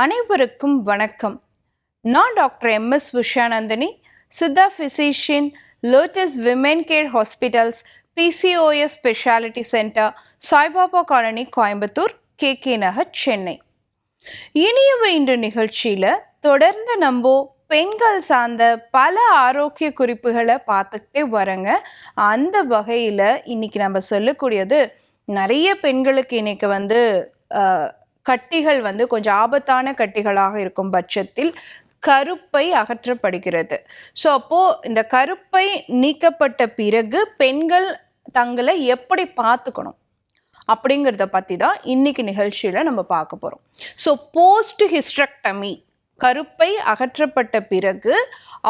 அனைவருக்கும் வணக்கம். நான் doctor M. S. Vishanandhini Siddha physician lotus women care hospitals PCOS speciality centre Saibaba colony Coimbatore K K Nagar Chennai. இனியும் இன்று நிகழ்ச்சியில் தொடர்ந்து நம்ம பெண்கள் சார்ந்த பல ஆரோக்கிய குறிப்புகளை பார்த்துக்கிட்டே வரங்க. அந்த வகையில் இன்றைக்கி நம்ம சொல்லக்கூடியது நிறைய பெண்களுக்கு இன்றைக்கி வந்து கட்டிகள் வந்து கொஞ்சம் ஆபத்தான கட்டிகளாக இருக்கும் பட்சத்தில் கருப்பை அகற்றப்படுகிறது. ஸோ அப்போது இந்த கருப்பை நீக்கப்பட்ட பிறகு பெண்கள் தங்களை எப்படி பார்த்துக்கணும்? அப்படிங்கிறத பற்றி தான் இன்னைக்கு நிகழ்ச்சியில் நம்ம பார்க்க போகிறோம் ஸோ போஸ்ட் ஹிஸ்ட்ரக்டமி கருப்பை அகற்றப்பட்ட பிறகு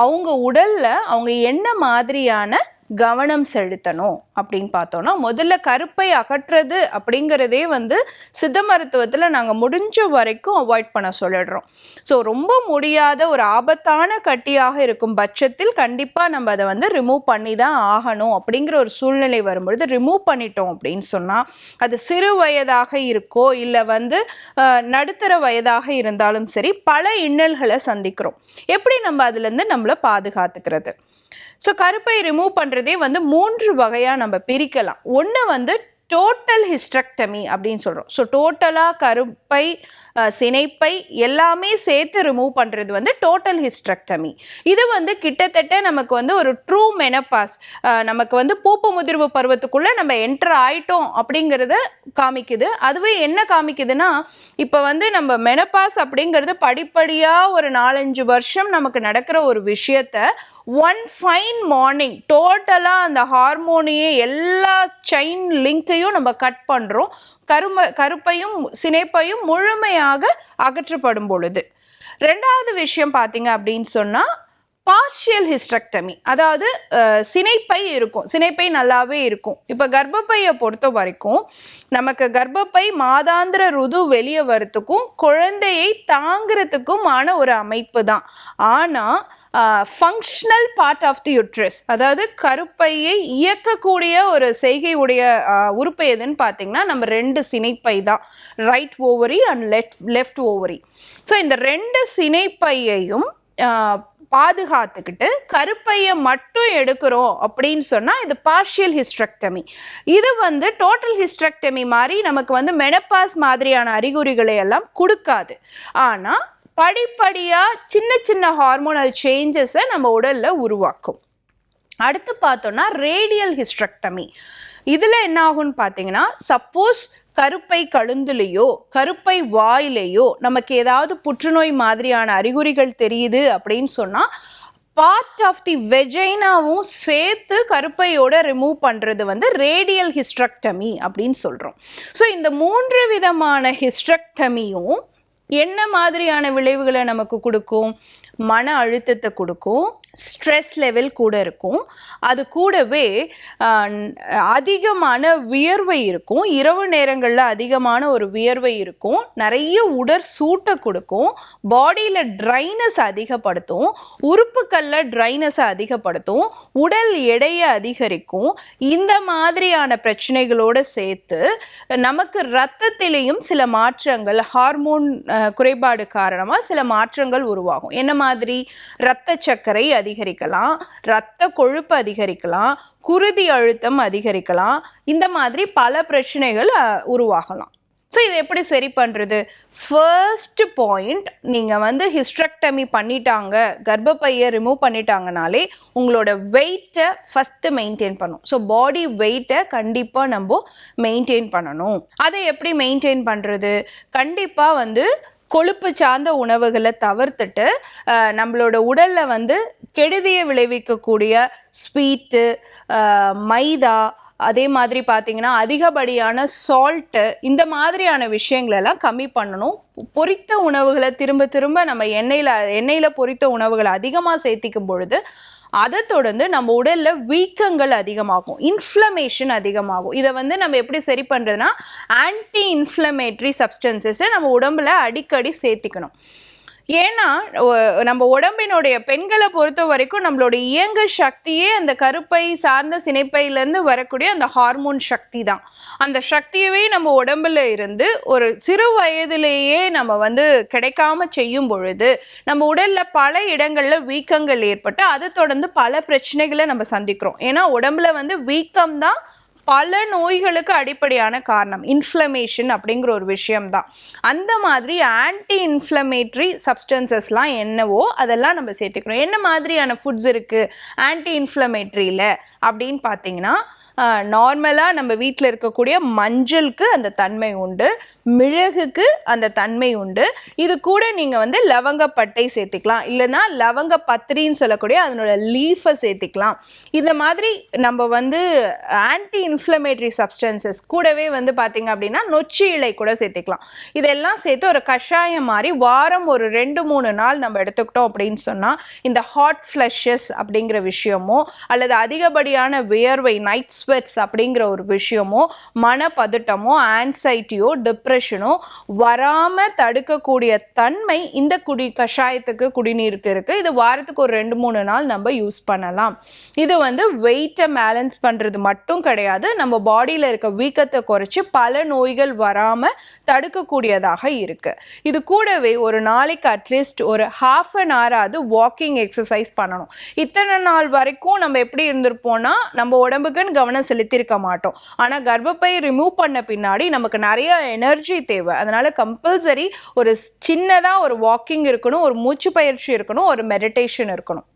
அவங்க உடலில் அவங்க என்ன மாதிரியான கவனம் செலுத்தணும் அப்படின்னு பார்த்தோம்னா முதல்ல கருப்பை அகற்றுறது அப்படிங்கிறதே வந்து சித்த மருத்துவத்தில் நாங்கள் முடிஞ்ச வரைக்கும் அவாய்ட் பண்ண சொல்லிடுறோம். ஸோ ரொம்ப முடியாத ஒரு ஆபத்தான கட்டியாக இருக்கும் பட்சத்தில் கண்டிப்பாக நம்ம அதை வந்து ரிமூவ் பண்ணி தான் ஆகணும் அப்படிங்கிற ஒரு சூழ்நிலை வரும்பொழுது ரிமூவ் பண்ணிட்டோம் அப்படின்னு சொன்னால் அது சிறு வயதாக இருக்கோ இல்லை வந்து நடுத்தர வயதாக இருந்தாலும் சரி பல இன்னல்களை சந்திக்கிறோம். எப்படி நம்ம அதுலேருந்து நம்மளை பாதுகாத்துக்கிறது? ஸோ கருப்பை ரிமூவ் பண்ணுறதே வந்து மூன்று வகையாக நம்ம பிரிக்கலாம். ஒன்று வந்து டோட்டல் ஹிஸ்ட்ரக்டமி அப்படின்னு சொல்கிறோம் ஸோ டோட்டலாக கருப்பை சினைப்பை எல்லாமே சேர்த்து ரிமூவ் பண்ணுறது வந்து டோட்டல் ஹிஸ்ட்ரக்டமி இது வந்து கிட்டத்தட்ட நமக்கு வந்து ஒரு ட்ரூ மெனப்பாஸ் நமக்கு வந்து பூப்பு முதிர்வு பருவத்துக்குள்ளே நம்ம என்டர் ஆயிட்டோம் அப்படிங்கிறத காமிக்குது. அதுவே என்ன காமிக்குதுன்னா இப்போ வந்து நம்ம மெனப்பாஸ் அப்படிங்கிறது படிப்படியாக ஒரு நாலஞ்சு வருஷம் நமக்கு நடக்கிற ஒரு விஷயத்த ஒன் ஃபைன் மார்னிங் டோட்டலாக அந்த ஹார்மோனியே எல்லா செயின் இதையும் நம்ம கட் பண்ணுறோம் கரும கருப்பையும் சினைப்பையும் முழுமையாக அகற்றப்படும் பொழுது. ரெண்டாவது விஷயம் பார்த்தீங்க அப்படின்னு சொன்னால் பார்ஷியல் ஹிஸ்டக்டமி அதாவது சினைப்பை இருக்கும். சினைப்பை நல்லாவே இருக்கும். இப்போ கர்ப்பப்பையை பொறுத்த வரைக்கும் நமக்கு கர்ப்பப்பை மாதாந்திர ருது வெளியே வரத்துக்கும் குழந்தையை தாங்கிறதுக்குமான ஒரு அமைப்பு தான். ஆனால் functional part of the uterus அதாவது கருப்பையை இயக்கக்கூடிய ஒரு செய்கையுடைய உடைய உறுப்பு எதுன்னு பார்த்தீங்கன்னா நம்ம ரெண்டு சினைப்பை தான். Right ovary and left left ovary so இந்த ரெண்டு சினைப்பையையும் பாதுகாத்துக்கிட்டு கருப்பையை மட்டும் எடுக்கிறோம் அப்படின்னு சொன்னால் இது பார்ஷியல் ஹிஸ்ட்ரக்டமி இது வந்து டோட்டல் ஹிஸ்ட்ரக்டமி மாதிரி நமக்கு வந்து மெனப்பாஸ் மாதிரியான அறிகுறிகளை எல்லாம் கொடுக்காது. ஆனால் படிப்படியாக சின்ன சின்ன ஹார்மோனல் சேஞ்சஸை நம்ம உடலில் உருவாக்கும். அடுத்து பார்த்தோன்னா ரேடியல் ஹிஸ்ட்ரக்டமி இதில் என்ன ஆகும்னு பார்த்தீங்கன்னா சப்போஸ் கருப்பை கழுந்துலேயோ கருப்பை வாயிலேயோ நமக்கு ஏதாவது புற்றுநோய் மாதிரியான அறிகுறிகள் தெரியுது அப்படின்னு சொன்னால் பார்ட் ஆஃப் தி வெஜைனாவும் சேர்த்து கருப்பையோட ரிமூவ் பண்ணுறது வந்து ரேடியல் ஹிஸ்ட்ரக்டமி அப்படின்னு சொல்கிறோம் ஸோ இந்த மூன்று விதமான ஹிஸ்ட்ரக்டமியும் என்ன மாதிரியான விளைவுகளை நமக்கு கொடுக்கும்? மன அழுத்தத்தை கொடுக்கும். ஸ்ட்ரெஸ் லெவல் கூட இருக்கும். அது கூடவே அதிகமான வியர்வை இருக்கும். இரவு நேரங்களில் அதிகமான ஒரு வியர்வை இருக்கும். நிறைய உடற் சூட்டை கொடுக்கும். பாடியில் ட்ரைனஸ் அதிகப்படுத்தும். உறுப்புக்களில் ட்ரைனஸை அதிகப்படுத்தும். உடல் எடையை அதிகரிக்கும். இந்த மாதிரியான பிரச்சனைகளோடு சேர்த்து நமக்கு ரத்தத்திலேயும் சில மாற்றங்கள் ஹார்மோன் குறைபாடு காரணமாக சில மாற்றங்கள் உருவாகும். என்ன மாதிரி? இரத்த சர்க்கரை அதிகரிக்கலாம் இரத்த கொழுப்பு அதிகரிக்கலாம் குருதி அழுத்தம் அதிகரிக்கலாம். இந்த மாதிரி பல பிரச்சனைகள் உருவாகலாம். ஸோ இதை எப்படி சரி பண்ணுறது ஃபர்ஸ்ட் பாயிண்ட் நீங்கள் வந்து ஹிஸ்ட்ரக்டமி பண்ணிட்டாங்க கர்ப்பப்பையை ரிமூவ் பண்ணிட்டாங்கனாலே உங்களோட வெயிட்டை ஃபஸ்ட்டு மெயின்டைன் பண்ணும். ஸோ பாடி வெயிட்டை கண்டிப்பாக நம்ம மெயின்டைன் பண்ணணும். அதை எப்படி மெயின்டைன் பண்ணுறது கண்டிப்பாக வந்து கொழுப்பு சார்ந்த உணவுகளை தவிர்த்துட்டு நம்மளோட உடலில் வந்து கெடுதியை விளைவிக்கக்கூடிய ஸ்வீட்டு மைதா அதே மாதிரி பார்த்தீங்கன்னா அதிகப்படியான சால்ட்டு இந்த மாதிரியான விஷயங்களெல்லாம் கம்மி பண்ணணும். பொரித்த உணவுகளை திரும்ப திரும்ப நம்ம எண்ணெயில் எண்ணெயில் பொரித்த உணவுகளை அதிகமாக சேர்த்திக்கும் பொழுது அதை தொடர்ந்து நம்ம உடலில் வீக்கங்கள் அதிகமாகும். இன்ஃப்ளமேஷன் அதிகமாகும். இதை வந்து நம்ம எப்படி சரி பண்ணுறதுனா ஆன்டி இன்ஃப்ளமேட்ரி சப்ஸ்டன்சஸை நம்ம உடம்புல அடிக்கடி சேர்த்திக்கணும். ஏன்னா நம்ம உடம்பினுடைய பெண்களை பொறுத்த வரைக்கும் நம்மளோட இயங்கு சக்தியே அந்த கருப்பை சார்ந்த சினைப்பையிலேருந்து வரக்கூடிய அந்த ஹார்மோன் சக்தி தான். அந்த சக்தியவே நம்ம உடம்புல இருந்து ஒரு சிறு வயதிலேயே நம்ம வந்து கிடைக்காம செய்யும் பொழுது நம்ம உடல்ல பல இடங்கள்ல வீக்கங்கள் ஏற்பட்டு அதை தொடர்ந்து பல பிரச்சனைகளை நம்ம சந்திக்கிறோம். ஏன்னா உடம்புல வந்து வீக்கம் தான் பல நோய்களுக்கு அடிப்படையான காரணம். இன்ஃப்ளமேஷன் அப்படிங்கிற ஒரு விஷயம்தான். அந்த மாதிரி ஆன்டி இன்ஃப்ளமேட்ரி சப்ஸ்டன்சஸ்லாம் என்னவோ அதெல்லாம் நம்ம சேர்த்துக்கணும். என்ன மாதிரியான ஃபுட்ஸ் இருக்குது ஆன்டி இன்ஃப்ளமேட்ரியில் அப்படின்னு பார்த்தீங்கன்னா நார்மலாக நம்ம வீட்டில் இருக்கக்கூடிய மஞ்சளுக்கு அந்த தன்மை உண்டு. மிளகுக்கு அந்த தன்மை உண்டு. இது கூட நீங்கள் வந்து லவங்கப்பட்டை சேர்த்துக்கலாம். இல்லைன்னா லவங்க பத்திரின்னு சொல்லக்கூடிய அதனோட லீஃபை சேர்த்துக்கலாம். இந்த மாதிரி நம்ம வந்து ஆன்டி இன்ஃப்ளமேட்டரி சப்ஸ்டன்சஸ் கூடவே வந்து பார்த்தீங்க அப்படின்னா நொச்சி இலை கூட சேர்த்துக்கலாம். இதெல்லாம் சேர்த்து ஒரு கஷாயம் மாதிரி வாரம் ஒரு ரெண்டு மூணு நாள் நம்ம எடுத்துக்கிட்டோம் அப்படின்னு சொன்னால் இந்த ஹாட் ஃப்ளஷஸ் அப்படிங்கிற விஷயமோ அல்லது அதிகப்படியான வியர்வை நைட் ஸ்வெட்ஸ் அப்படிங்கிற ஒரு விஷயமோ மனப்பதட்டமோ ஆன்சைட்டியோ டிப்ரெஷன் வராமல் தடுக்கக்கூடிய தன்மை இந்த குடி கஷாயத்துக்கு குடிநீருக்கு இருக்குது இது வாரத்துக்கு ஒரு ரெண்டு மூணு நாள் நம்ம யூஸ் பண்ணலாம். இது வந்து வெயிட்டை பேலன்ஸ் பண்ணுறது மட்டும் கிடையாது. நம்ம பாடியில் இருக்க வீக்கத்தை குறைச்சி பல நோய்கள் வராமல் தடுக்கக்கூடியதாக இருக்குது இது கூடவே ஒரு நாளைக்கு அட்லீஸ்ட் ஒரு ஹாஃப் அன் ஹவராவது வாக்கிங் எக்ஸசைஸ் பண்ணணும். இத்தனை நாள் வரைக்கும் நம்ம எப்படி இருந்திருப்போம்னா நம்ம உடம்புக்குன்னு கவனம் செலுத்தியிருக்க மாட்டோம். ஆனால் கர்ப்பப்பை ரிமூவ் பண்ண பின்னாடி நமக்கு நிறைய எனர்ஜி தேவை. அதனால கம்பல்சரி ஒரு சின்னதாக ஒரு வாக்கிங் இருக்கணும் ஒரு மூச்சு பயிற்சி இருக்கணும் ஒரு மெடிடேஷன் இருக்கணும்.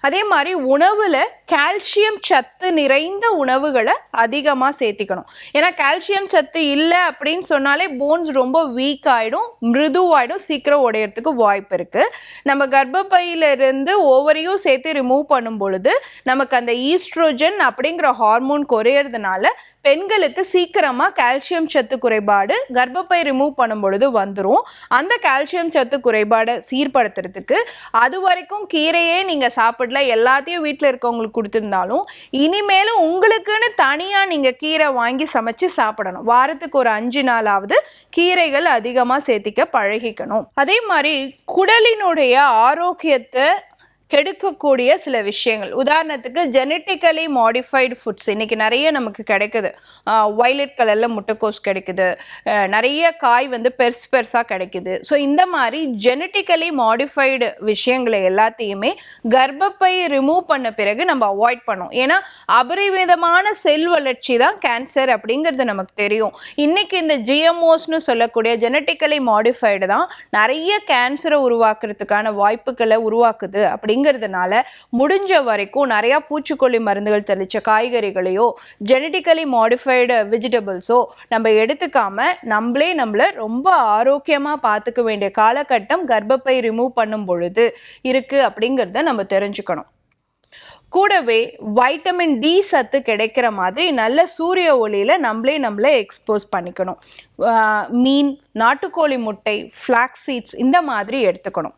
அதே மாதிரி உணவுல கால்சியம் சத்து நிறைந்த உணவுகளை அதிகமாக சேர்த்திக்கணும். ஏன்னா கால்சியம் சத்து இல்லை அப்படின்னு சொன்னாலே போன்ஸ் ரொம்ப வீக் ஆகிடும் மிருதுவாயிடும் சீக்கிரம் உடையறதுக்கு வாய்ப்பு இருக்குது நம்ம கர்ப்பப்பையில இருந்து ஓவரையும் சேர்த்து ரிமூவ் பண்ணும் பொழுது நமக்கு அந்த ஈஸ்ட்ரோஜன் அப்படிங்கிற ஹார்மோன் குறையறதுனால பெண்களுக்கு சீக்கிரமாக கால்சியம் சத்து குறைபாடு கர்ப்பப்பை ரிமூவ் பண்ணும் பொழுது வந்துடும் அந்த கால்சியம் சத்து குறைபாடை சீர்படுத்துறதுக்கு அது வரைக்கும் கீரையே நீங்கள் சாப்பிடல எல்லாத்தையும் வீட்டில் இருக்கவங்களுக்கு கொடுத்துருந்தாலும் இனிமேலும் உங்களுக்குன்னு தனியாக நீங்கள் கீரை வாங்கி சமைச்சு சாப்பிடணும். வாரத்துக்கு ஒரு அஞ்சு நாளாவது கீரைகள் அதிகமாக சேர்த்திக்க பழகிக்கணும். அதே மாதிரி குடலினுடைய ஆரோக்கியத்தை கெடுக்கக்கூடிய சில விஷயங்கள். உதாரணத்துக்கு ஜெனட்டிக்கலி மாடிஃபைடு ஃபுட்ஸ் இன்னைக்கு நிறைய நமக்கு கிடைக்குது. வைலட் கலரில் முட்டைக்கோஸ் கிடைக்குது. நிறைய காய் வந்து பெருசு பெருசாக கிடைக்குது. ஸோ இந்த மாதிரி ஜெனட்டிக்கலி மாடிஃபைடு விஷயங்களை எல்லாத்தையுமே கர்ப்பப்பை ரிமூவ் பண்ண பிறகு நம்ம அவாய்ட் பண்ணோம். ஏன்னா அபரிவிதமான செல் வளர்ச்சி தான் கேன்சர் அப்படிங்கிறது நமக்கு தெரியும். இன்னைக்கு இந்த ஜிஎம்ஓஸ்னு சொல்லக்கூடிய ஜெனட்டிக்கலி மாடிஃபைடு தான் நிறைய கேன்சரை உருவாக்குறதுக்கான வாய்ப்புகளை உருவாக்குது அப்படி அப்படிங்கிறதுனால முடிஞ்ச வரைக்கும் நிறையா பூச்சிக்கொல்லி மருந்துகள் தெளித்த காய்கறிகளையோ ஜெனட்டிக்கலி மாடிஃபைடு வெஜிடபிள்ஸோ நம்ம எடுத்துக்காம நம்மளே நம்மளை ரொம்ப ஆரோக்கியமாக பார்த்துக்க வேண்டிய காலகட்டம் கர்ப்பப்பை ரிமூவ் பண்ணும் பொழுது இருக்குது அப்படிங்கிறத நம்ம தெரிஞ்சுக்கணும். கூடவே வைட்டமின் டி சத்து கிடைக்கிற மாதிரி நல்ல சூரிய ஒளியில் நம்மளே நம்மளே எக்ஸ்போஸ் பண்ணிக்கணும். மீன் நாட்டுக்கோழி முட்டை ஃப்ளாக் சீட்ஸ் இந்த மாதிரி எடுத்துக்கணும்.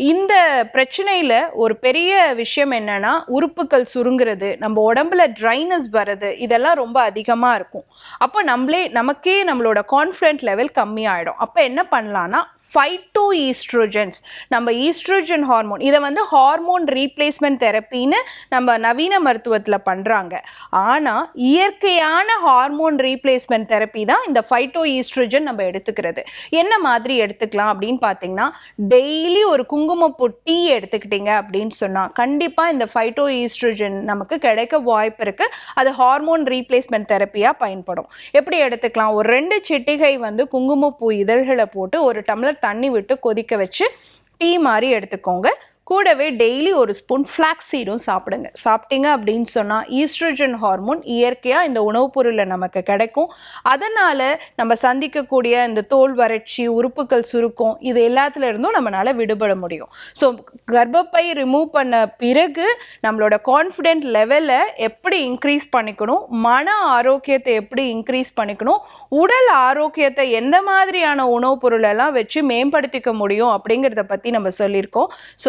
இந்த பிரச்சனையில் ஒரு பெரிய விஷயம் என்னன்னா உறுப்புகள் சுருங்குறது நம்ம உடம்புல ட்ரைனஸ் வர்றது இதெல்லாம் ரொம்ப அதிகமாக இருக்கும். அப்போ நம்மளே நமக்கே நம்மளோட கான்ஃபிடென்ட் லெவல் கம்மியாயிடும். அப்போ என்ன பண்ணலான்னா ஃபைட்டோ ஈஸ்ட்ரோஜன்ஸ் நம்ம ஈஸ்ட்ரோஜன் ஹார்மோன் இதை வந்து ஹார்மோன் ரீப்ளேஸ்மெண்ட் தெரப்பின்னு நம்ம நவீன மருத்துவத்தில் பண்ணுறாங்க ஆனால் இயற்கையான ஹார்மோன் ரீப்ளேஸ்மெண்ட் தெரப்பி தான் இந்த ஃபைட்டோ ஈஸ்ட்ரோஜன் நம்ம எடுத்துக்கிறது. என்ன மாதிரி எடுத்துக்கலாம் அப்படின்னு பார்த்தீங்கன்னா டெய்லி ஒரு குங்குமப்பூ டீ எடுத்துக்கிட்டீங்க அப்படின்னு சொன்னால் கண்டிப்பாக இந்த ஃபைட்டோ ஈஸ்ட்ரோஜன் நமக்கு கிடைக்க வாய்ப்பு இருக்குது அது ஹார்மோன் ரீப்ளேஸ்மெண்ட் தெரப்பியாக பயன்படும். எப்படி எடுத்துக்கலாம்? ஒரு ரெண்டு சிட்டிகை வந்து குங்குமப்பூ இதழ்களை போட்டு ஒரு டம்ளர் தண்ணி விட்டு கொதிக்க வச்சு டீ மாதிரி எடுத்துக்கோங்க. கூடவே டெய்லி ஒரு ஸ்பூன் ஃப்ளாக்ஸ் சீடும் சாப்பிடுங்க. சாப்பிட்டீங்க அப்படின்னு சொன்னால் ஈஸ்ட்ரஜன் ஹார்மோன் இயற்கையாக இந்த உணவுப் பொருளில் நமக்கு கிடைக்கும். அதனால் நம்ம சந்திக்கக்கூடிய இந்த தோல் வறட்சி உறுப்புகள் சுருக்கம் இது எல்லாத்துல இருந்தும் நம்மளால் விடுபட முடியும். ஸோ கர்ப்பப்பை ரிமூவ் பண்ண பிறகு நம்மளோட கான்ஃபிடென்ட் லெவலை எப்படி இன்க்ரீஸ் பண்ணிக்கணும்? மன ஆரோக்கியத்தை எப்படி இன்க்ரீஸ் பண்ணிக்கணும்? உடல் ஆரோக்கியத்தை எந்த மாதிரியான உணவுப் பொருளெல்லாம் வச்சு மேம்படுத்திக்க முடியும் அப்படிங்கிறத பற்றி நம்ம சொல்லியிருக்கோம். ஸோ